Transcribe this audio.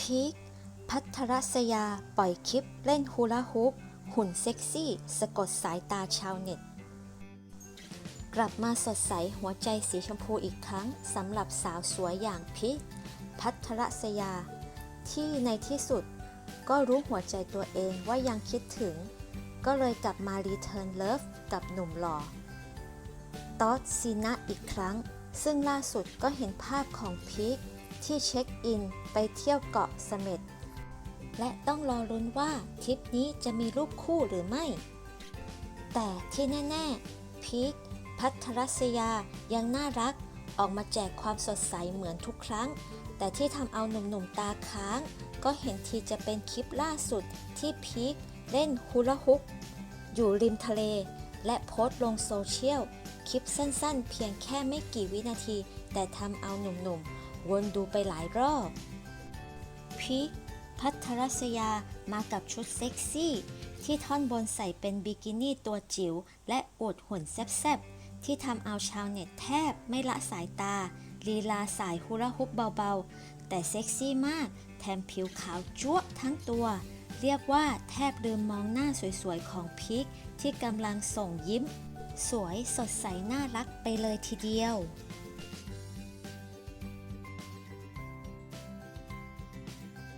พีคพัทรศยาปล่อยคลิปเล่นฮูลาฮูปหุ่นเซ็กซี่ สะกดสายตาชาวเน็ต กลับมาสดใสหัวใจสีชมพูอีกครั้งสำหรับสาวสวยอย่างพีคพัทรศยา ที่ในที่สุดก็รู้หัวใจตัวเองว่ายังคิดถึง ก็เลยกลับมารีเทิร์นเลิฟกับหนุ่มหล่อตอสซีนะอีกครั้ง ซึ่งล่าสุดก็เห็นภาพของพีค ที่เช็คอินไปเที่ยวเกาะเสม็ด และต้องรอรุ้นว่าทริปนี้จะมีรูปคู่หรือไม่ แต่ที่แน่ ๆ พีคพัทรศยายังน่ารักออกมาแจกความสดใสเหมือนทุกครั้ง แต่ที่ทำเอาหนุ่มๆตาค้าง ก็เห็นทีจะเป็นคลิปล่าสุดที่พีคเล่นฮูลาฮุปอยู่ริมทะเล และโพสต์ลงโซเชียล คลิปสั้นๆ เพียงแค่ไม่กี่วินาที แต่ทำเอาหนุ่มๆ วนดูไปหลายรอบพีคพัทรัศยามากับชุดเซ็กซี่ ที่ท่อนบนใส่เป็นบิกินี่ตัวจิ๋วและอวดหุ่นแซบๆ ที่ทำเอาชาวเน็ตแทบไม่ละสายตา ลีลาสายฮูลาฮุปเบาๆ แต่เซ็กซี่มาก แถมผิวขาวจั๊วะทั้งตัว เรียกว่าแทบลืมมองหน้าสวยๆ ของพีคที่กำลังส่งยิ้ม สวยสดใสน่ารักไปเลยทีเดียว